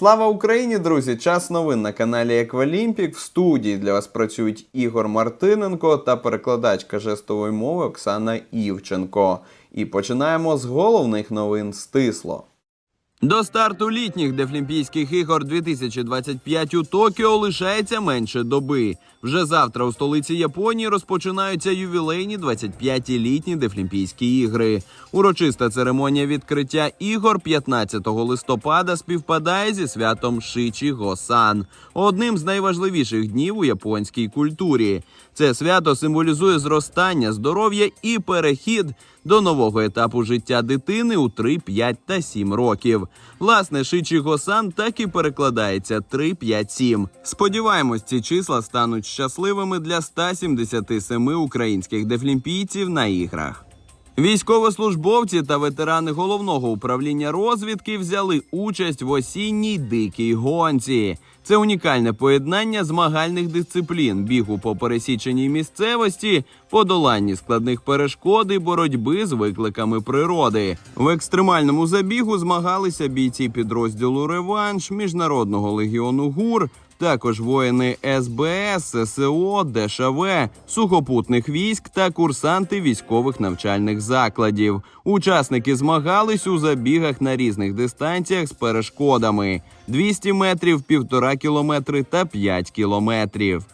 Слава Україні, друзі! Час новин на каналі Еквалімпік. В студії для вас працюють Ігор Мартиненко та перекладачка жестової мови Оксана Івченко. І починаємо з головних новин стисло. До старту літніх Дефлімпійських ігор 2025 у Токіо лишається менше доби. Вже завтра у столиці Японії розпочинаються ювілейні 25-ті літні Дефлімпійські ігри. Урочиста церемонія відкриття ігор 15 листопада співпадає зі святом Шичі Госан, одним з найважливіших днів у японській культурі. Це свято символізує зростання, здоров'я і перехід до нового етапу життя дитини у 3, 5 та 7 років. Власне, Шичі Госан так і перекладається 3, 5, 7. Сподіваємось, ці числа стануть щасливими для 177 українських дефлімпійців на іграх. Військовослужбовці та ветерани головного управління розвідки взяли участь в осінній дикій гонці. Це унікальне поєднання змагальних дисциплін, бігу по пересіченій місцевості, подоланні складних перешкод і боротьби з викликами природи. В екстремальному забігу змагалися бійці підрозділу Реванш Міжнародного легіону ГУР. Також воїни СБС, ССО, ДШВ, сухопутних військ та курсанти військових навчальних закладів. Учасники змагались у забігах на різних дистанціях з перешкодами: 200 метрів, 1,5 кілометри та 5 кілометрів.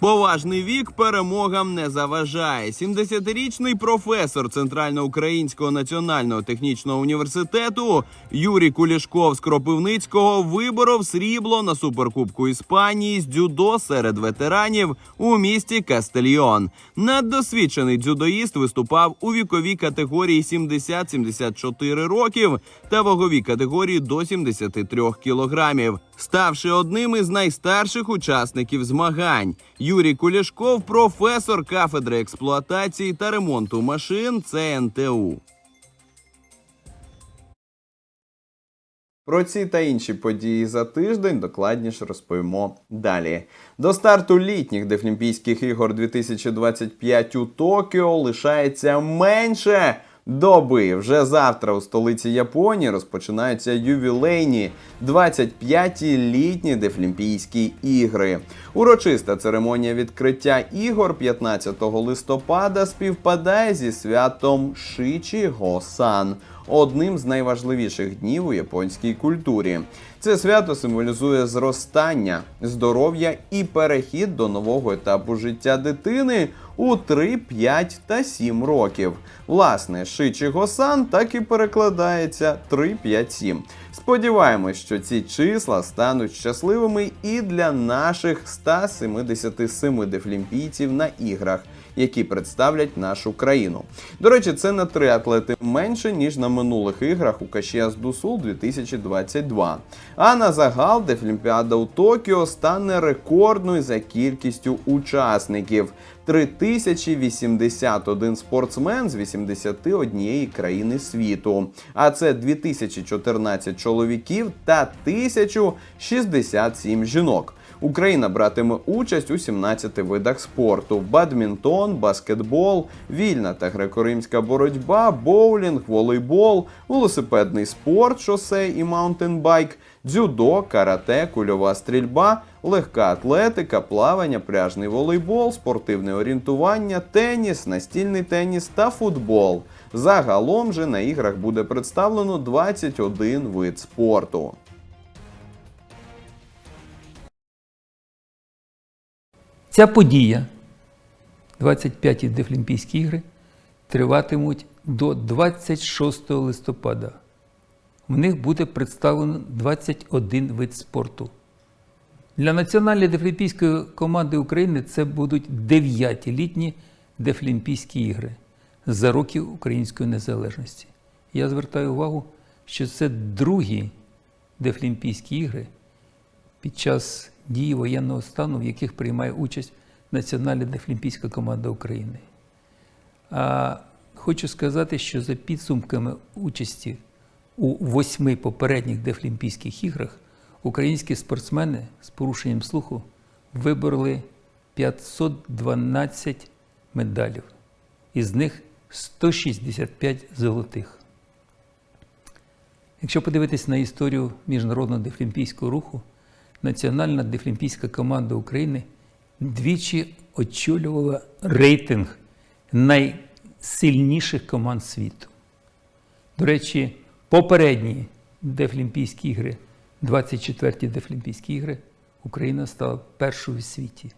Поважний вік перемогам не заважає. 70-річний професор Центральноукраїнського національного технічного університету Юрій Кулішков з Кропивницького виборов срібло на суперкубку Іспанії з дзюдо серед ветеранів у місті Кастельйон. Наддосвідчений дзюдоїст виступав у віковій категорії 70-74 років та ваговій категорії до 73 кілограмів, ставши одним із найстарших учасників змагань. Юрій Кулішков, професор кафедри експлуатації та ремонту машин ЦНТУ. Про ці та інші події за тиждень докладніше розповімо далі. До старту літніх Дефлімпійських ігор 2025 у Токіо лишається менше доби. Вже завтра у столиці Японії розпочинаються ювілейні 25-ті літні Дефлімпійські ігри. Урочиста церемонія відкриття ігор 15 листопада співпадає зі святом Шичі Госан одним з найважливіших днів у японській культурі. Це свято символізує зростання, здоров'я і перехід до нового етапу життя дитини у 3, 5 та 7 років. Власне, Шичі Госан так і перекладається 3, 5, 7. Сподіваємось, що ці числа стануть щасливими і для наших 177 дефлімпійців на іграх які представлять нашу країну. До речі, це на три атлети менше ніж на минулих іграх у Кашіас Дусул 2022. А на загал Дефлімпіада у Токіо стане рекордною за кількістю учасників. 3081 спортсмен з 81 країни світу. А це 2014 чоловіків та 1067 жінок. Україна братиме участь у 17 видах спорту: бадмінтон, баскетбол, вільна та греко-римська боротьба, боулінг, волейбол, велосипедний спорт, шосе і маунтенбайк, дзюдо, карате, кульова стрільба, легка атлетика, плавання, пляжний волейбол, спортивне орієнтування, теніс, настільний теніс та футбол. Загалом же на іграх буде представлено 21 вид спорту. Ця подія, 25-ті Дефлімпійські ігри, триватимуть до 26 листопада. В них буде представлено 21 вид спорту. Для Національної дефлімпійської команди України це будуть 9-ті літні Дефлімпійські ігри за роки української незалежності. Я звертаю увагу, що це другі Дефлімпійські ігри під час дії воєнного стану, в яких приймає участь Національна дефлімпійська команда України. А хочу сказати, що за підсумками участі у восьми попередніх Дефлімпійських іграх українські спортсмени з порушенням слуху вибороли 512 медалів, із них 165 золотих. Якщо подивитись на історію міжнародного дефлімпійського руху, національна дефлімпійська команда України двічі очолювала рейтинг найсильніших команд світу. До речі, попередні Дефлімпійські ігри, 24-ті Дефлімпійські ігри, Україна стала першою в світі.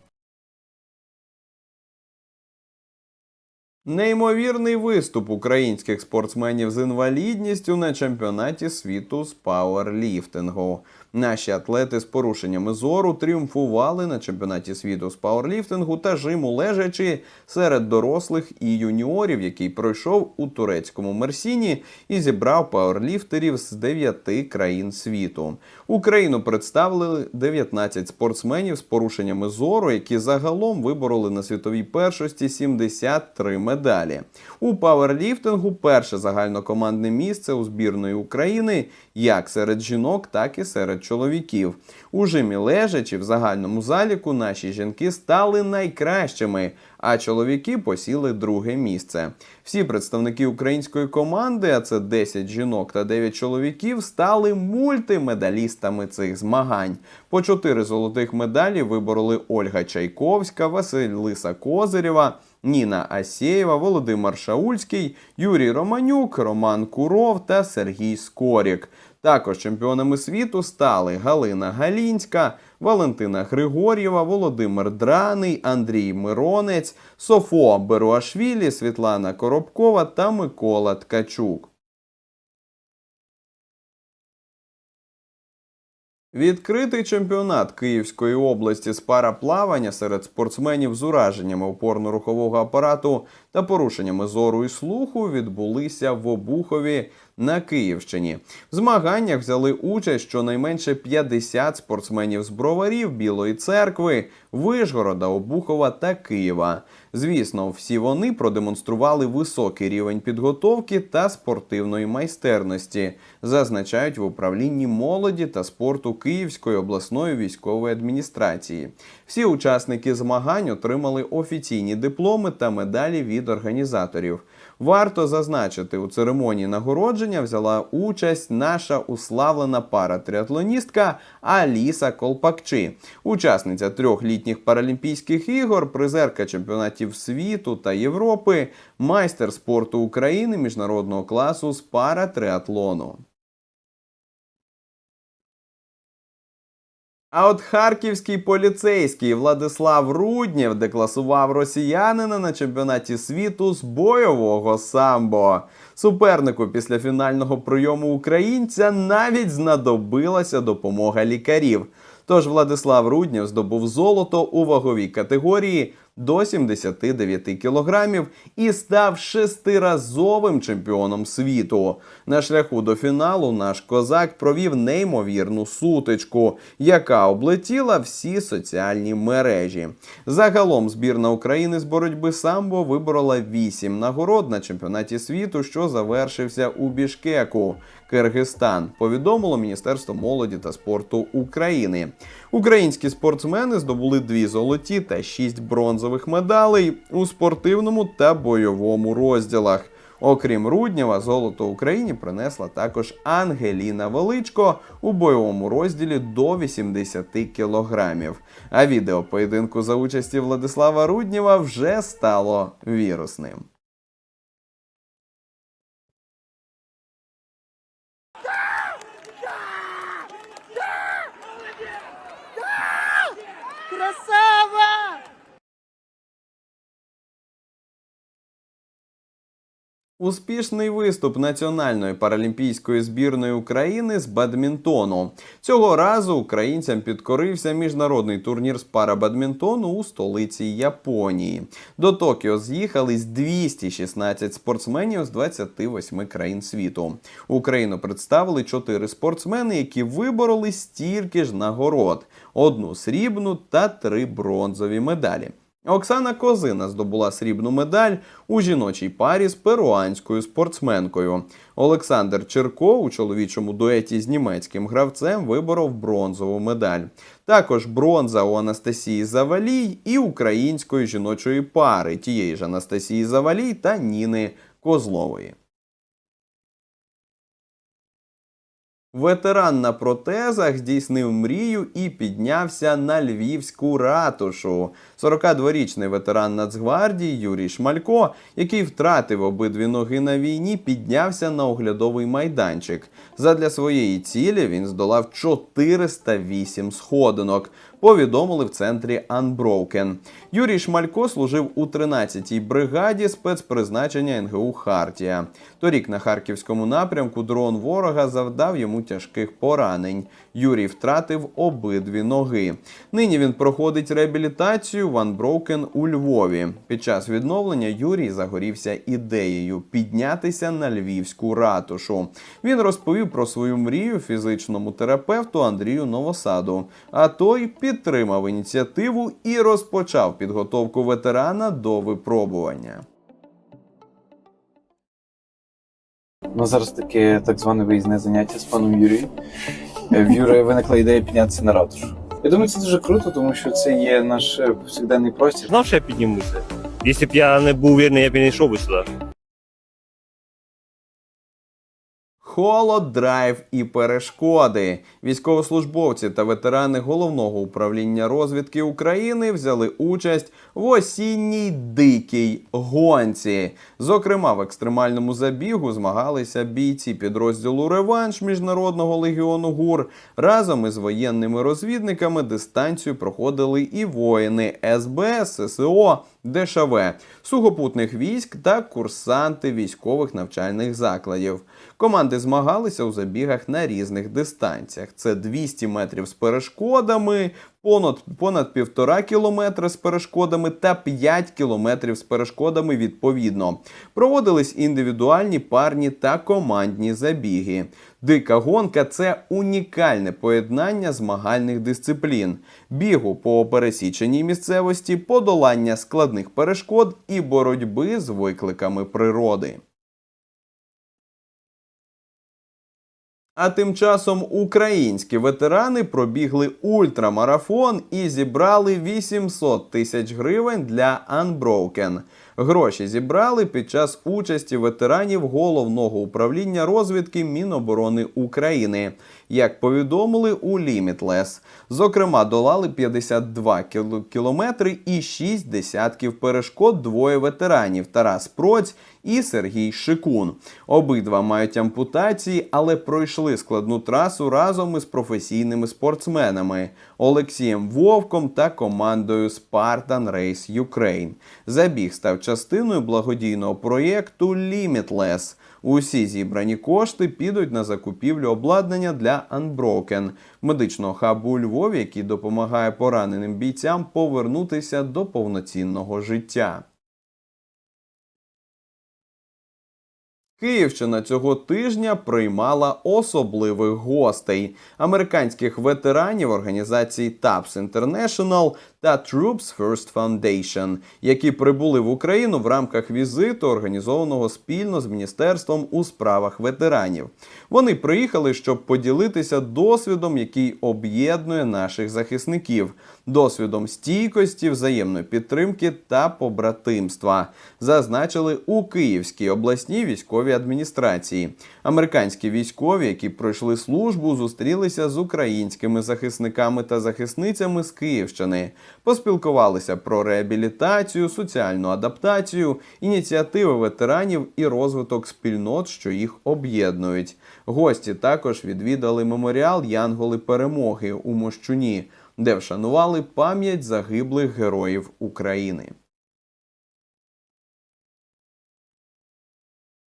Неймовірний виступ українських спортсменів з інвалідністю на чемпіонаті світу з пауерліфтингу. Наші атлети з порушеннями зору тріумфували на чемпіонаті світу з пауерліфтингу та жиму лежачи серед дорослих і юніорів, який пройшов у турецькому Мерсіні і зібрав пауерліфтерів з 9 країн світу. Україну представили 19 спортсменів з порушеннями зору, які загалом вибороли на світовій першості 73 медалі. У пауерліфтингу перше загальнокомандне місце у збірної України як серед жінок, так і серед чоловіків. У жимі лежачі в загальному заліку наші жінки стали найкращими, а чоловіки посіли друге місце. Всі представники української команди, а це 10 жінок та 9 чоловіків, стали мультимедалістами цих змагань. По 4 золотих медалі вибороли Ольга Чайковська, Василиса Козирєва, Ніна Асєєва, Володимир Шаульський, Юрій Романюк, Роман Куров та Сергій Скорік. Також чемпіонами світу стали Галина Галінська, Валентина Григор'єва, Володимир Драний, Андрій Миронець, Софо Беруашвілі, Світлана Коробкова та Микола Ткачук. Відкритий чемпіонат Київської області з параплавання серед спортсменів з ураженнями опорно-рухового апарату та порушеннями зору і слуху відбулися в Обухові на Київщині. В змаганнях взяли участь щонайменше 50 спортсменів з броварів, Білої церкви, Вишгорода, Обухова та Києва. Звісно, всі вони продемонстрували високий рівень підготовки та спортивної майстерності, зазначають в управлінні молоді та спорту Київської обласної військової адміністрації. Всі учасники змагань отримали офіційні дипломи та медалі від організаторів. Варто зазначити, у церемонії нагородження взяла участь наша уславлена пара триатлоністка Аліса Колпакчи, учасниця трьох літніх паралімпійських ігор, призерка чемпіонатів світу та Європи, майстер спорту України міжнародного класу з паратриатлону. А от харківський поліцейський Владислав Руднєв декласував росіянина на чемпіонаті світу з бойового самбо. Супернику після фінального прийому українця навіть знадобилася допомога лікарів. Тож Владислав Руднєв здобув золото у ваговій категорії до 79 кілограмів і став шестиразовим чемпіоном світу. На шляху до фіналу наш козак провів неймовірну сутичку, яка облетіла всі соціальні мережі. Загалом збірна України з боротьби самбо виборола 8 нагород на чемпіонаті світу, що завершився у Бішкеку. Киргизстан повідомило Міністерство молоді та спорту України. Українські спортсмени здобули дві золоті та шість бронзових медалей у спортивному та бойовому розділах. Окрім Руднєва, золото Україні принесла також Ангеліна Величко у бойовому розділі до 80 кілограмів. А відео поєдинку за участі Владислава Руднєва вже стало вірусним. Успішний виступ національної паралімпійської збірної України з бадмінтону. Цього разу українцям підкорився міжнародний турнір з парабадмінтону у столиці Японії. До Токіо з'їхались 216 спортсменів з 28 країн світу. Україну представили 4 спортсмени, які вибороли стільки ж нагород: одну срібну та три бронзові медалі. Оксана Козина здобула срібну медаль у жіночій парі з перуанською спортсменкою. Олександр Черко у чоловічому дуеті з німецьким гравцем виборов бронзову медаль. Також бронза у Анастасії Завалій і української жіночої пари тієї ж Анастасії Завалій та Ніни Козлової. Ветеран на протезах здійснив мрію і піднявся на львівську ратушу. 42-річний ветеран Нацгвардії Юрій Шмалько, який втратив обидві ноги на війні, піднявся на оглядовий майданчик. Задля своєї цілі він здолав 408 сходинок. Повідомили в центрі Unbroken. Юрій Шмалько служив у 13-й бригаді спецпризначення НГУ Хартія. Торік на харківському напрямку дрон ворога завдав йому тяжких поранень. Юрій втратив обидві ноги. Нині він проходить реабілітацію в Unbroken у Львові. Під час відновлення Юрій загорівся ідеєю піднятися на львівську ратушу. Він розповів про свою мрію фізичному терапевту Андрію Новосаду. А той підтримав ініціативу і розпочав підготовку ветерана до випробування. У нас зараз таке так зване виїзне заняття з паном Юрієм. Е, В Юрія виникла ідея піднятися на ратушу. Я думаю, це дуже круто, тому що це є наш е, повсякденний простір. Знав, що я піднімуся. Якщо б я не був вірний, я б не йшов би сюди. Холод, драйв і перешкоди. Військовослужбовці та ветерани головного управління розвідки України взяли участь в осінній дикій гонці. Зокрема, в екстремальному забігу змагалися бійці підрозділу Реванш Міжнародного легіону ГУР. Разом із воєнними розвідниками дистанцію проходили і воїни СБ, ССО, ДШВ, сухопутних військ та курсанти військових навчальних закладів. Команди змагалися у забігах на різних дистанціях. Це 200 метрів з перешкодами, понад, понад півтора кілометри з перешкодами та 5 кілометрів з перешкодами відповідно. Проводились індивідуальні, парні та командні забіги. Дика гонка це унікальне поєднання змагальних дисциплін: бігу по пересіченій місцевості, подолання складних перешкод і боротьби з викликами природи. А тим часом українські ветерани пробігли ультрамарафон і зібрали 800 тисяч гривень для Unbroken. Гроші зібрали під час участі ветеранів головного управління розвідки Міноборони України. Як повідомили у Limitless. Зокрема, долали 52 кіл- кілометри і 6 десятків перешкод двоє ветеранів Тарас Проць і Сергій Шикун. Обидва мають ампутації, але пройшли складну трасу разом із професійними спортсменами Олексієм Вовком та командою Spartan Race Ukraine. Забіг став частиною благодійного проєкту Limitless. Усі зібрані кошти підуть на закупівлю обладнання для Unbroken, медичного хабу у Львові, який допомагає пораненим бійцям повернутися до повноцінного життя. Київщина цього тижня приймала особливих гостей американських ветеранів організації TAPS International та Troops First Foundation, які прибули в Україну в рамках візиту, організованого спільно з міністерством у справах ветеранів. Вони приїхали, щоб поділитися досвідом, який об'єднує наших захисників, досвідом стійкості, взаємної підтримки та побратимства, зазначили у Київській обласній військовій адміністрації. Американські військові, які пройшли службу, зустрілися з українськими захисниками та захисницями з Київщини, поспілкувалися про реабілітацію, соціальну адаптацію, ініціативи ветеранів і розвиток спільнот, що їх об'єднують. Гості також відвідали меморіал Янголи Перемоги у Мощуні, де вшанували пам'ять загиблих героїв України.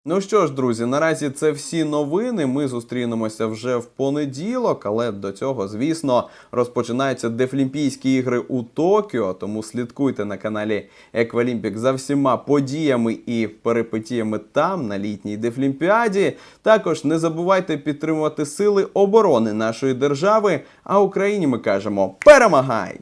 Ну що ж, друзі, наразі це всі новини. Ми зустрінемося вже в понеділок, але до цього, звісно, розпочинаються Дефлімпійські ігри у Токіо. Тому слідкуйте на каналі Еквалімпік за всіма подіями і перипетіями там на літній Дефлімпіаді. Також не забувайте підтримувати сили оборони нашої держави. А Україні ми кажемо перемагай!